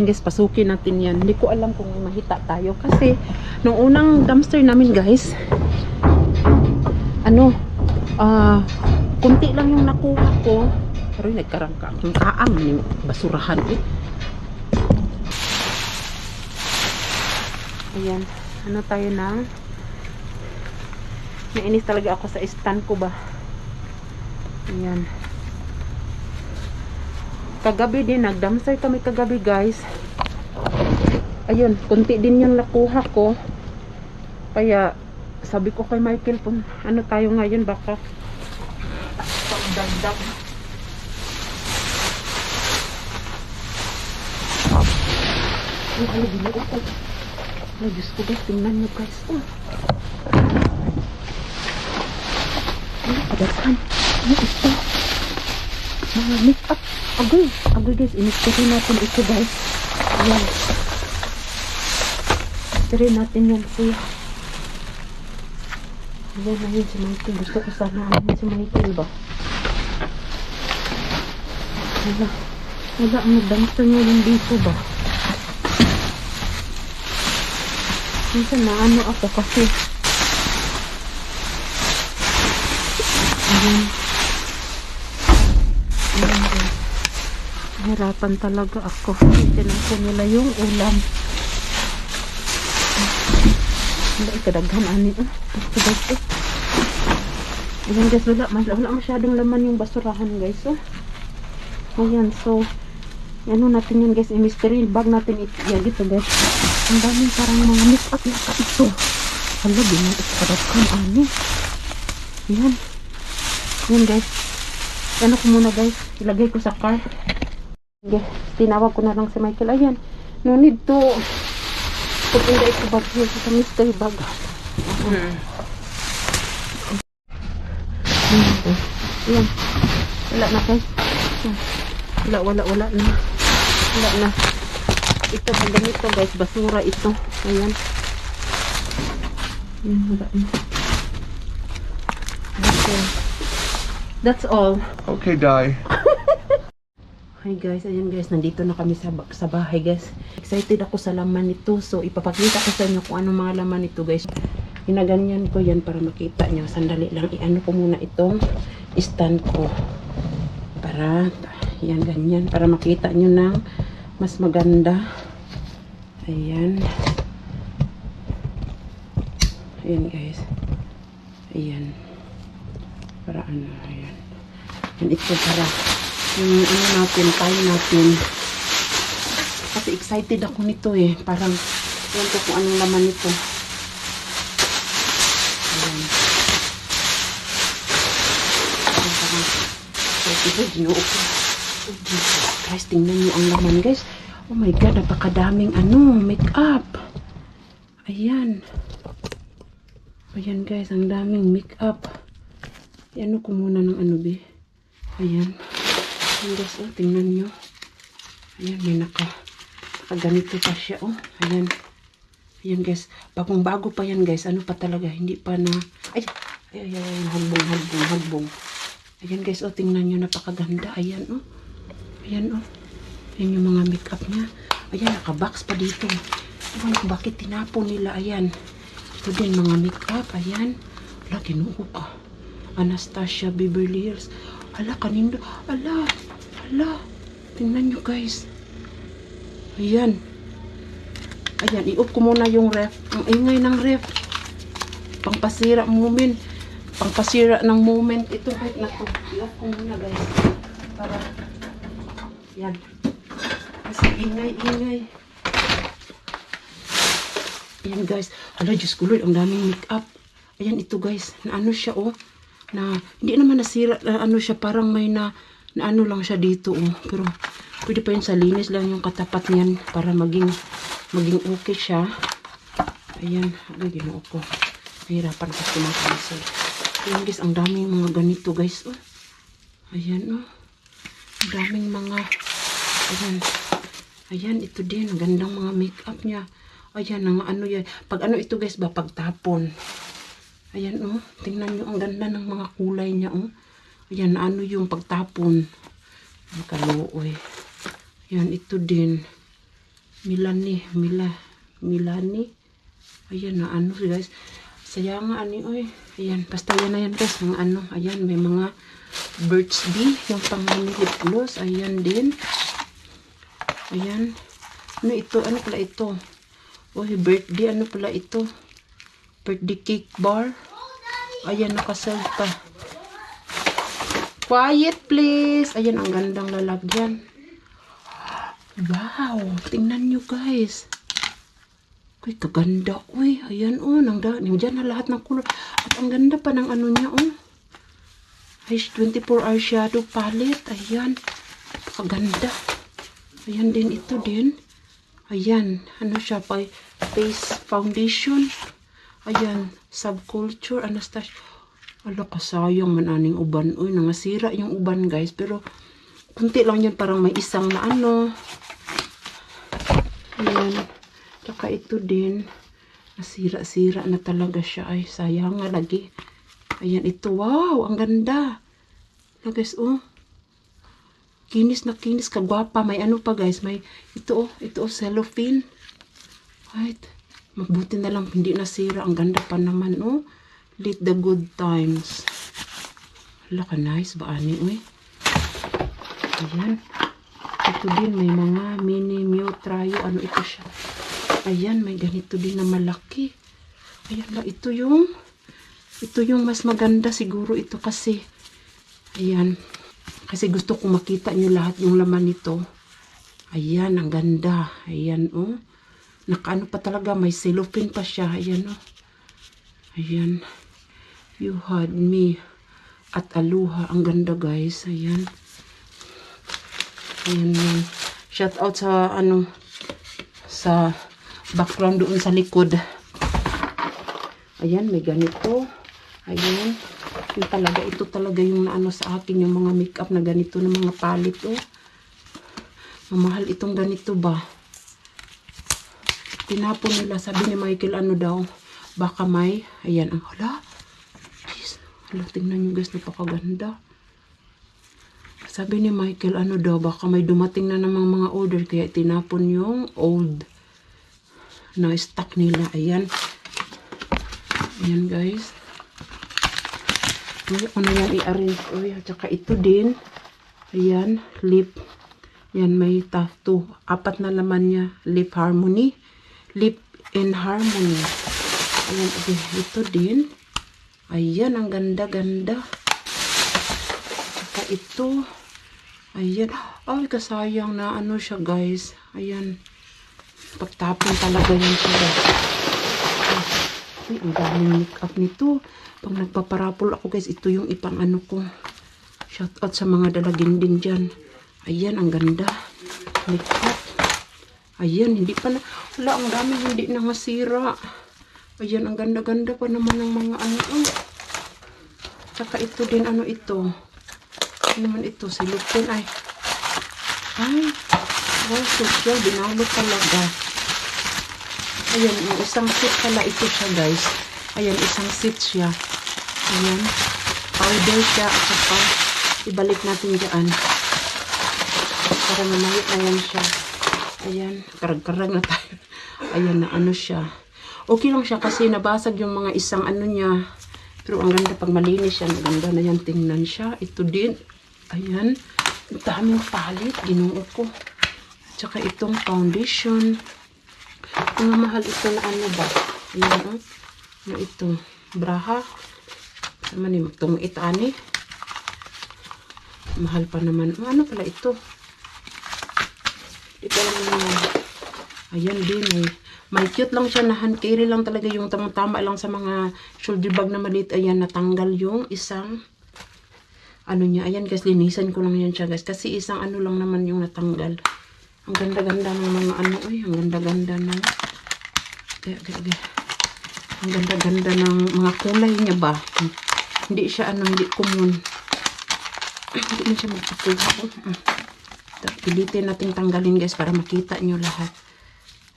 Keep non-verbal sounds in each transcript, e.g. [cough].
Guys, pasukin natin yan. Hindi ko alam kung mahita tayo. Kasi, nung unang dumpster namin, guys, ano, ah, kunti lang yung nakuha ko. Pero yung nagkarangka. Yung kaang yung basurahan eh. Ayan. Ano tayo na? Nainis talaga ako sa stand ko ba? Ayan. Kagabi din, nagdamsay kami kagabi guys. Ayun, kunti din yung nakuha ko. Kaya, sabi ko kay Michael, kung ano tayo ngayon, baka pagdagdag. Ay, ay, binuo ko. Ay, Diyos ko guys, tingnan nyo guys. Oh. Ay, padasan. Ano ito? Mga make-up. Agoy. Agoy guys, in-spray natin ito guys. Ayan. Spray natin yung kuya. Ayan na yun si Michael. Gusto ko sana ano si Michael ba? Wala. Wala ang nagdamster niya yung dito ba? Minsan na ano ako kasi Ayan. Ayan Hirapan talaga ako. Tinan ko nila yung ulam. Wala ikadaghan ani. Guys eh. Ayan guys, wala, wala masyadong laman yung basurahan guys. Oh. Ayan, so ano natin yan guys, i-mystery bag natin ito. Yan, dito guys. Ang daming parang mga make-up na ka ito. Hala, di mo ikadaghan ani. Ayan. Ayan guys. Ano ko muna guys, ilagay ko sa car. Okay, tinawag ko na lang si Michael. Ayan, no need to put the eco bag here sa mystery bag. Hmm. Ayan. Wala na guys. Wala, wala, wala na. Wala na. Ito, pag ganito guys, basura ito. Ayan. Ayan, wala na. That's all. Okay, die. Hi guys, ayan guys, nandito na kami sa, sa bahay guys. Excited ako sa laman nito. So, ipapakita ko sa inyo kung anong mga laman nito guys. Ginaganyan ko yan para makita nyo. Sandali lang, i-ano ko muna itong stand ko. Para, yan ganyan, para makita nyo ng mas maganda. Ayan. Ayan guys. Ayan. Para ano, ayan. Yan ito para yung ano natin, tayo natin. Kasi excited ako nito eh. Parang, yan ko kung anong laman nito. Ayan. Ayan, parang, excited. Oh, Christ, tingnan nyo ang laman guys. Oh my God, napakadaming ano, makeup. Ayan. Ayan guys, ang daming makeup. Ano ko muna ng ano be. Ayan. Ayan guys, oh, tingnan nyo. Ayan, may naka, naka ganito pa siya, oh. Ayan. Ayan guys, bagong bago pa yan guys. Ano pa talaga, hindi pa na, ay, ay, ay, ay, halbong, halbong, halbong. Ayan guys, oh, tingnan nyo, napakaganda. Ayan, oh. Ayan, oh. Ayan yung mga makeup niya. Ayan, nakabox pa dito. Ko bakit tinapon nila. Ayan. Ito din, mga makeup. Ayan. Wala, kinuha ka. Anastasia Beverly Hills. Ala, kanindo. Ala, ala. Tingnan nyo guys. Ayan. Ayan, i-off ko muna yung ref. Ang ingay ng ref. Pangpasira moment. Pangpasira ng moment. Ito, wait na to. I-off ko muna guys. Para, yan. Kasi ingay, ingay. Ayan guys. Ala, Diyos ko Lord, ang daming makeup. Ayan, ito guys. Na ano siya, oh. Na, hindi naman nasira. Na, ano siya, parang may na, na ano lang siya dito, oh. Pero, pwede pa yun sa linis lang yung katapat niyan para maging, maging okay siya. Ayan. Agay, ginoo ko. Nahirapan ko kumakansel. Ayan guys, ang daming mga ganito guys, oh. Ayan, oh. Ang daming mga, ayan. Ayan, ito din. Ang gandang mga makeup niya. Ayan, ang ano yan. Pag ano ito guys ba, pagtapon. Ayan, oh. Tingnan nyo, ang ganda ng mga kulay niya, oh. Ayan, ano yung pagtapon. Ang kaluoy. Ayan, ito din. Milani, Mila, Milani. Ayan na ano guys. Saya nga ani oy. Ayan, basta yan na yan guys. Ang ano, ayan, may mga Birds Bee, yung pangani lip gloss. Ayan din. Ayan. Ano ito? Ano pala ito? Uy, birthday. Ano pala ito? Birthday cake bar. Ayan, nakaserve pa. Quiet, please. Ayan, ang gandang lalagyan. Wow. Tingnan nyo, guys. Uy, kaganda. Uy, ayan, oh. Nang da, nandiyan na lahat ng kulor. At ang ganda pa ng ano niya, oh. Ay, 24 hour shadow palette. Ayan. Kaganda. Ayan din, ito din. Ayan, ano siya pa, face foundation. Ayan, subculture, Anastasia. Ala, kasayang man aning uban. Uy, nangasira yung uban, guys. Pero, kunti lang yan, parang may isang na ano. Ayan. Tsaka ito din. Nasira-sira na talaga siya. Ay, sayang nga lagi. Ayan, ito. Wow, ang ganda. Na guys, oh. Kinis na kinis, kagwapa. May ano pa guys, may ito oh, ito oh, cellophane. Right. Mabuti na lang, hindi nasira. Ang ganda pa naman, oh. Lit the good times. Hala ka, nice ba, ani, uy? Ayan. Ito din, may mga mini Mew Trio. Ano ito siya? Ayan, may ganito din na malaki. Ayan lang, ito yung ito yung mas maganda siguro ito kasi. Ayan. Kasi gusto ko makita nyo lahat yung laman nito. Ayan, ang ganda. Ayan, oh. Nakaano pa talaga, may cellophane pa siya. Ayan, oh. Ayan. You had me at aluha. Ang ganda, guys. Ayan. Ayan, yan. Shout out sa, ano, sa background doon sa likod. Ayan, may ganito. Ayan. Yung talaga, ito talaga yung naano sa akin, yung mga makeup na ganito ng mga palit, oh. Mamahal itong ganito ba? Tinapon nila, sabi ni Michael, ano daw, baka may, ayan, ang hala. Jeez, hala, tingnan nyo guys, napakaganda. Sabi ni Michael, ano daw, baka may dumating na namang mga order, kaya tinapon yung old na stock nila. Ayan. Ayan guys. Uy, ako na yan i-arrange. Uy, at saka ito din. Ayan, lip. Yan, may tattoo. Apat na laman niya. Lip harmony. Lip in harmony. Ayan. Ito din. Ayan, ang ganda-ganda. Saka ito. Ayan. Ay, kasayang na ano siya, guys. Ayan. Pagtapon talaga yan siya. Ay, ang daming makeup nito. Pag nagpaparapol ako guys, ito yung ipang ano ko. Shout out sa mga dalagin din dyan. Ayan, ang ganda. Makeup. Ayan, hindi pa na. Wala, ang dami hindi na masira. Ayan, ang ganda-ganda pa naman ng mga ano. Oh. Saka ito din, ano ito. Ano naman ito? Silupin. Ay. Ay. Wow, social. Binalot talaga. Ayan, isang seat pala ito siya, guys. Ayan, isang seat siya. Ayan. Powder siya at ibalik natin dyan. Para mamayot na yan siya. Ayan, karag-karag na tayo. Ayan na, ano siya. Okay lang siya kasi nabasag yung mga isang ano niya. Pero ang ganda pag malinis siya. Maganda na yan, tingnan siya. Ito din. Ayan. Ang daming palit. Ginuo ko. At saka itong foundation. Ang mahal ito na ano ba? Ayan, oh. Ano ito? Braha. Sama ni itong itani. Mahal pa naman. Ano pala ito? Ko alam naman. Ayan din eh. May cute lang siya hand carry lang talaga yung tamang-tama lang sa mga shoulder bag na maliit. Ayan, natanggal yung isang ano niya. Ayan guys, linisan ko lang yan siya guys. Kasi isang ano lang naman yung natanggal. Ang ganda-ganda ng mga ano. Uy, ang ganda-ganda ng kaya. Ang ganda-ganda ng mga kulay niya ba? Hindi siya ano, hindi common. [clears throat] Hindi siya magpakuha ko. Pilitin natin tanggalin guys para makita nyo lahat.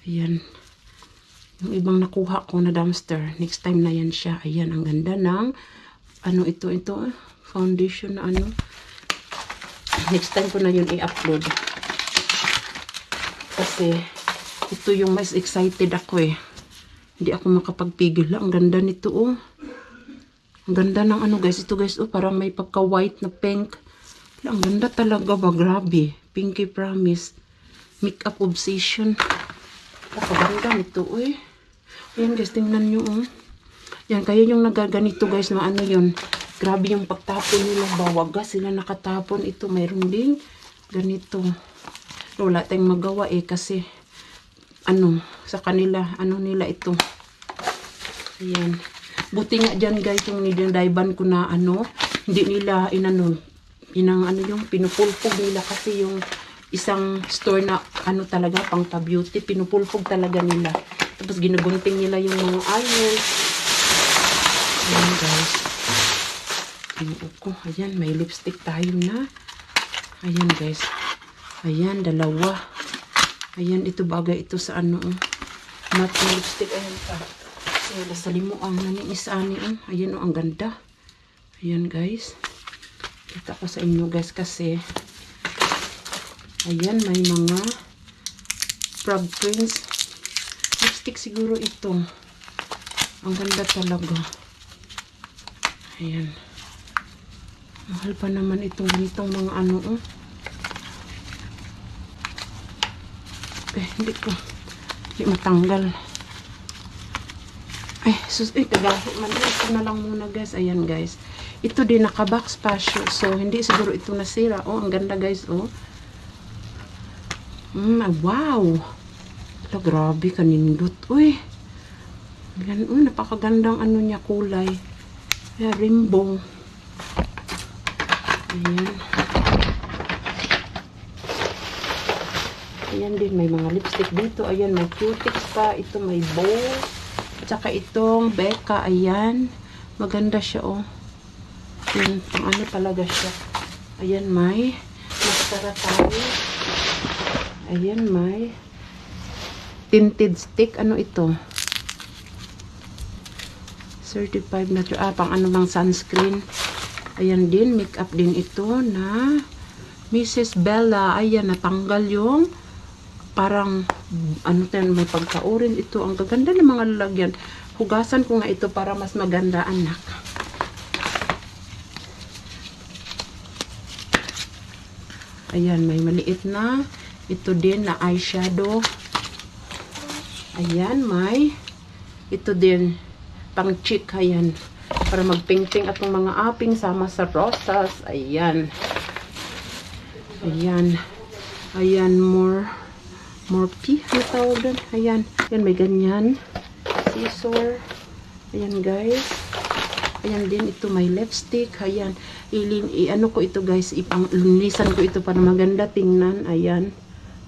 Ayan. Yung ibang nakuha ko na dumpster. Next time na yan siya. Ayan, ang ganda ng ano ito, ito, ah, foundation na ano. Next time ko na yun i-upload. Kasi Ito yung mas excited ako eh. Hindi ako makapagpigil. Ang ganda nito oh. Ang ganda ng ano guys. Ito guys oh. Parang may pagka-white na pink. Ang ganda talaga ba? Grabe. Pinky Promise. Makeup Obsession. Napaganda nito eh. Ayan guys. Tingnan nyo oh. Yan. Kaya yung nagaganito guys na ano yun. Grabe yung pagtapon nila. Bawagas sila nakatapon. Ito mayroon ding ganito. Wala tayong magawa eh kasi ano sa kanila ano nila ito. Ayan. Buti nga dyan guys yung nidadayban ko na ano hindi nila inano inang ano yung pinupulpog nila kasi yung isang store na ano talaga pang pa-beauty pinupulpog talaga nila. Tapos ginugunting nila yung mga iron. Ayan guys. Ayan ko. Ayan may lipstick tayo na. Ayan guys. Ayan, dalawa. Ayan, ito bagay ito sa ano. Oh. Matte lipstick. Ayan pa. So, nasa limo ang naniis ani. Oh. Ayan, oh, ang ganda. Ayan, guys. Kita ko sa inyo, guys, kasi ayan, may mga frog prints. Lipstick siguro ito. Ang ganda talaga. Ayan. Mahal pa naman itong ganitong mga ano, oh. Eh, hindi ko. Hindi matanggal. Ay, sus, eh, kagahi man. Ito na lang muna, guys. Ayan, guys. Ito din, naka-box pa siya. So, hindi siguro ito nasira. Oh, ang ganda, guys, oh. Mm, ah, wow. Ito, grabe, kanindot. Uy. Yan, uy, napakagandang ano niya, kulay. Yeah, rainbow. Ayan. Ayan din, may mga lipstick dito. Ayan, may cutics pa. Ito may bow. At saka itong Becca. Ayan. Maganda siya, oh. Ayan, pang ano talaga siya. Ayan, may mascara tayo. Ayan, may tinted stick. Ano ito? 35 natural. Ah, pang ano bang sunscreen. Ayan din, makeup din ito na Mrs. Bella. Ayan, natanggal yung parang ano tayo, may pagka-orange ito. Ang gaganda ng mga lalagyan. Hugasan ko nga ito para mas maganda, anak. Ayan, may maliit na. Ito din na eyeshadow. Ayan, may ito din pang cheek. Ayan. Para magping-ping atong mga aping sama sa rosas. Ayan. Ayan. Ayan, more more pea. Ano tawag? Ayan. Ayan, may ganyan. Scissor. Ayan, guys. Ayan din, ito may lipstick. Ayan. Ilin, i, ano ko ito, guys. Ipang, linisan ko ito para maganda tingnan. Ayan.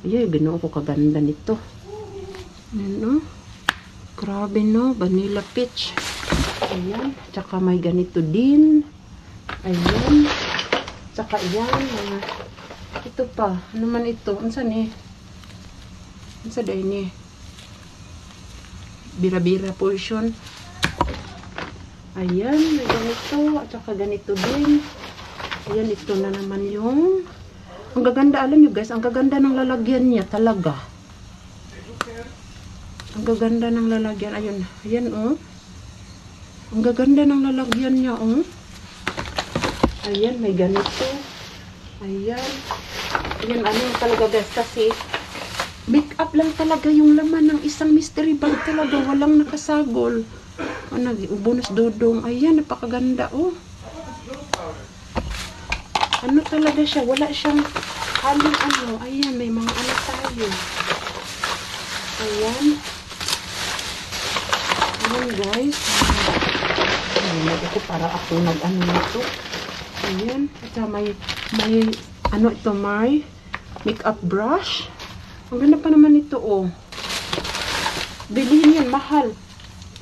Ayan, ganoon ko kaganda nito. Ayan, no? Grabe, no? Vanilla peach. Ayan. Tsaka may ganito din. Ayan. Tsaka yan. Mga, ito pa. Ano man ito? Saan eh? Ano sa day ni? Bira-bira portion. Ayan. May ganito. At saka ganito din. Ayan. Ito na naman yung ang gaganda, alam nyo guys, ang gaganda ng lalagyan niya talaga. Ang gaganda ng lalagyan. Ayun, ayan oh. Ang gaganda ng lalagyan niya oh. Ayan, may ganito. Ayan. Ayan, ano talaga guys, kasi make up lang talaga yung laman ng isang mystery bag talaga. Walang nakasagol. O, nag bonus dodong. Ayan, napakaganda oh. Ano talaga siya? Wala siyang halong ano. Ayan, may mga ano tayo. Ayan. Ayan, guys. Ayan, ako para ako nag-ano nito. Ayan. At may, may, ano ito, may makeup brush. Ang ganda pa naman ito, oh. Bilhin yan, mahal.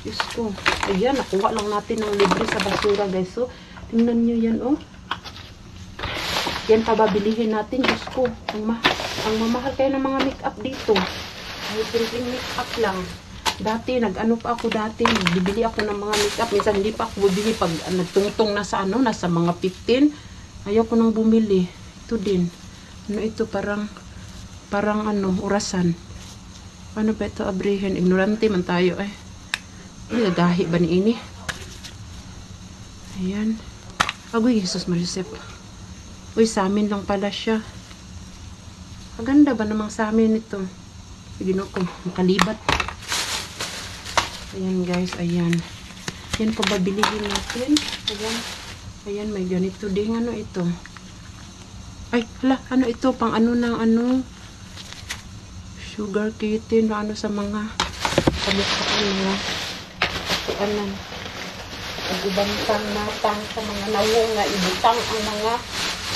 Diyos ko. Ayan, nakuha lang natin ng libre sa basura, guys. So, tingnan nyo yan, oh. Yan pa babilihin natin, Diyos ko. Ang, ma ang mamahal kayo ng mga makeup dito. Ay, simpleng makeup lang. Dati, nag-ano pa ako dati, bibili ako ng mga makeup. Minsan hindi pa ako bibili pag uh, nagtungtong na sa ano, nasa mga 15. Ayaw ko nang bumili. Ito din. Ano ito, parang, parang ano, orasan. Paano ba ito abrasion? Ignorante man tayo eh. Ay, gagahi ba ni ini? Ayan. Agoy, Jesus Marisep. Uy, sa amin lang pala siya. Maganda ba namang sa amin ito? Sige no, kung makalibat. Ayan guys, ayan. Yan pa ba bilihin natin? Ayan. Ayan, may ganito din. Ano ito? Ay, hala, ano ito? Pang ano ng ano? Sugar kitten, ano sa mga kamukha ko mga kuanan. Pag-ubantang matang sa mga nawo nga ibutang ang mga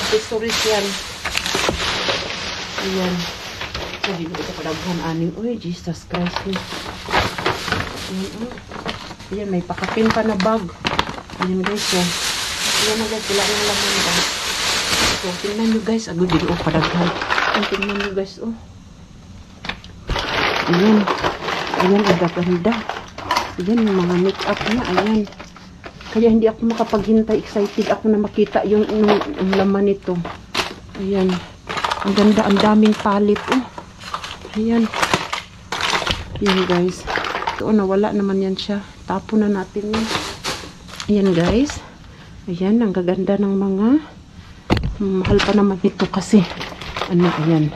accessories yan. Ayan. So, di ko ito kadaghan aning. Uy, Jesus Christ. Ayan, may pakapin pa na bag. Ayan guys, so. Ayan na guys, wala nang laman guys. So, tingnan nyo guys. Agad din, oh, kadaghan. Ayan, tingnan nyo guys, oh. Ayan. Ayan, ang gaganda. Ayan, yung mga make-up niya. Ayan. Kaya hindi ako makapaghintay. Excited ako na makita yung, yung, yung laman nito. Ayan. Ang ganda. Ang daming palit. Oh. Ayan. Ayan, guys. Ito, nawala naman yan siya. Tapo na natin yan. Ayan, guys. Ayan, ang gaganda ng mga... Mahal pa naman ito kasi. Ano, ayan.